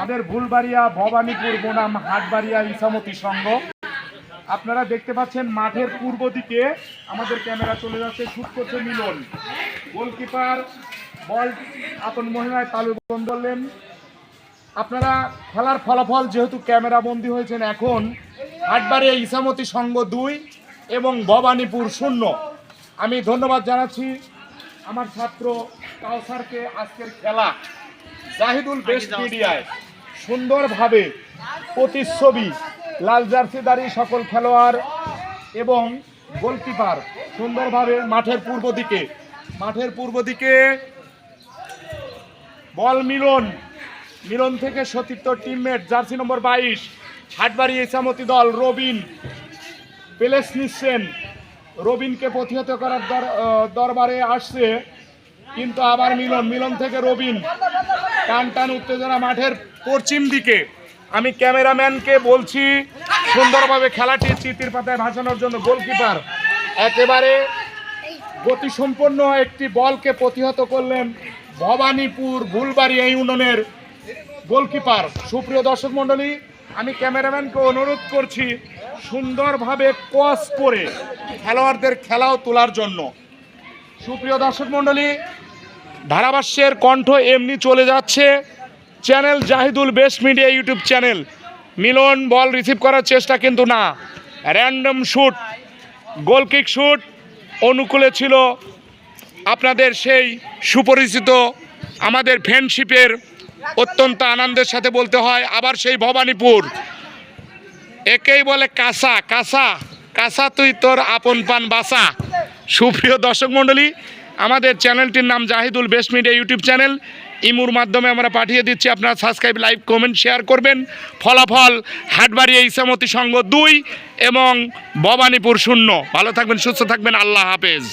আমাদের ভুলবাড়িয়া ভবানীপুর বনাম হাটবাড়িয়া ইসামতি সংঘ। আপনারা দেখতে পাচ্ছেন মাঠের পূর্ব দিকে আমাদের ক্যামেরা চলে যাচ্ছে, শুট করছে মিলন। গোলকিপার, বল আপন মহিমায় তালু বন্ধ করলেন। আপনারা খেলার ফলাফল যেহেতু ক্যামেরা বন্দি হয়েছেন, এখন হাটবাড়িয়া ইসামতি সংঘ দুই এবং ভবানীপুর শূন্য। আমি ধন্যবাদ জানাচ্ছি আমার ছাত্র কাউসারকে আজকের খেলা। জাহিদুল বেস্ট মিডিয়ায় সুন্দরভাবে প্রতিচ্ছবি লাল জার্সিদারি সকল খেলোয়াড় এবং গোলকিপার সুন্দরভাবে মাঠের পূর্ব দিকে মাঠের পূর্ব দিকে বল মিলন মিলন থেকে সতীর্থ টিমমেট জার্সি নম্বর বাইশ হাটবাড়ি ইসামতি দল রবিন পেলেস নিচ্ছেন। রবিনকে প্রতিহত করার দর দরবারে আসছে কিন্তু আবার মিলন মিলন থেকে রবিন। টান টান উত্তেজনা মাঠের পশ্চিম দিকে। আমি ক্যামেরাম্যানকে বলছি, সুন্দরভাবে খেলাটি চিতির পাতায় ভাসানোর জন্য গোলকিপার একেবারে গতিসম্পন্ন একটি বলকে প্রতিহত করলেন ভবানীপুর ভুলবাড়িয়া ইউনিয়নের গোলকিপার। সুপ্রিয় দর্শক মণ্ডলী, আমি ক্যামেরাম্যানকে অনুরোধ করছি, সুন্দরভাবে কস করে খেলোয়াড়দের খেলাও তোলার জন্য। সুপ্রিয় দর্শক মণ্ডলী ধারাভাষ্যের কণ্ঠ এমনি চলে যাচ্ছে। Channel Zahidul best media YouTube channel. Milon ball receive করার চেষ্টা কিন্তু না। Random shoot goal kick shoot অনুকূলে ছিল আপনাদের সেই সুপরিচিত আমাদের ফ্রেন্ডশিপের অত্যন্ত আনন্দের সাথে বলতে হয়, আবার সেই ভবানীপুর। একেই বলে কাঁসা কাঁসা কাঁসা তুই তোর আপন পান বাসা। সুপ্রিয় দর্শক মণ্ডলী আমাদের চ্যানেলটির নাম Zahidul best media YouTube channel. ইমুর মাধ্যমে আমরা পাঠিয়ে দিচ্ছি, আপনারা সাবস্ক্রাইব লাইক কমেন্ট শেয়ার করবেন। ফলাফল হাটবাড়ি ইসামতি সংঘ দুই এবং ভবানীপুর শূন্য। ভালো থাকবেন, সুস্থ থাকবেন, আল্লাহ হাফেজ।